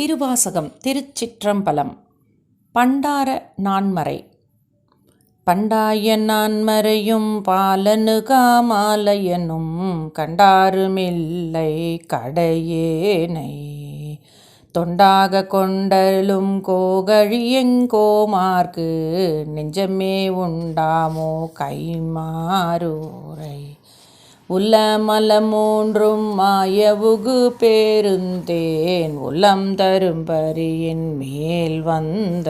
திருவாசகம் திருச்சிற்றம்பலம். பண்டார நான்மறை. பண்டாய நான்மறையும் பாலனுகாமாலையனும் கண்டாருமில்லை கடையேனை. தொண்டாக கொண்டலும் கோகழியெங்கோமார்க்கு நெஞ்சமே உண்டாமோ கைமாறூரை உலமல மூன்றும் மாயவுகு பேருந்தேன். உளம் தரும்பரியின் மேல் வந்த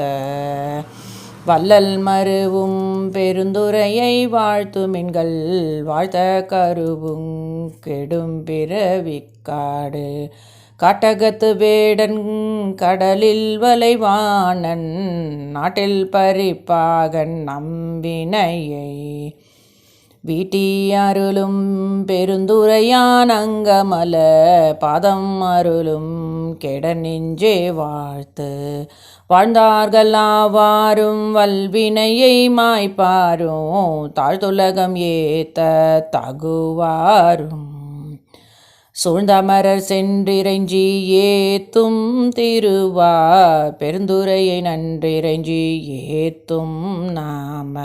வள்ளல் மருவும் பெருந்துரையை வாழ்த்துமின்கள் வாழ்த்த கருவும் கெடும் பிறவிக்காடு காட்டகத்து வேடன் கடலில் வலைவாணன் நாட்டில் பறிப்பாகன் நம்பினையை வீட்டியருளும் பெருந்துரையான் அங்கமல பாதம் அருளும் கெட நெஞ்சே வாழ்த்து. வாழ்ந்தார்கள் ஆவாரும் வல்வினையை மாய்ப்பாரும் தாழ்த்துலகம் ஏத்த தகுவாரும். சூழ்ந்தமரர் சென்றிறைஞ்சி ஏத்தும் திருவா பெருந்துரையை நன்றிறைஞ்சி ஏத்தும் நாம.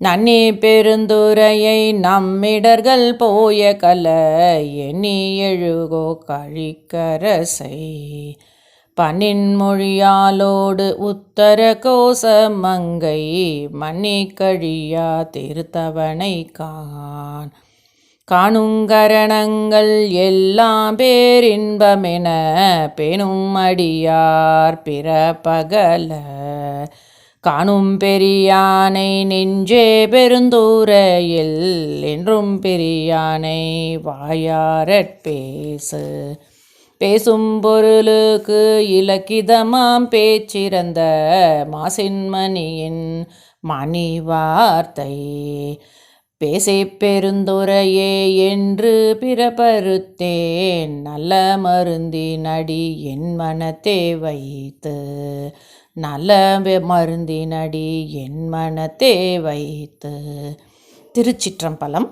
நன்னி பெருந்துரையை நம்மிடர்கள் போய கல எண்ணி எழுகோ கழிக்கரசை. பனின் மொழியாலோடு உத்தர கோசமங்கை மன்னி கழியா திருத்தவனை கான் காணுங்கரணங்கள் எல்லாம் பேரின்பமென பெணும் அடியார் பிறப்பகல. காணும் பெரியானை நெஞ்சே பெருந்தூரையில் என்றும் பெரியானை வாயாரற் பேசு. பேசும் பொருளுக்கு இலக்கிதமாம் பேச்சிறந்த மாசின்மணியின் மணி வார்த்தை பேசி பெருந்துரையே என்று பிறப்பருத்தேன் நல்ல மருந்தினடி என் மனத்தே வைத்து. நல்ல மருந்தினடி என் மனத்தே வைத்து திருச்சிற்றம்பலம்.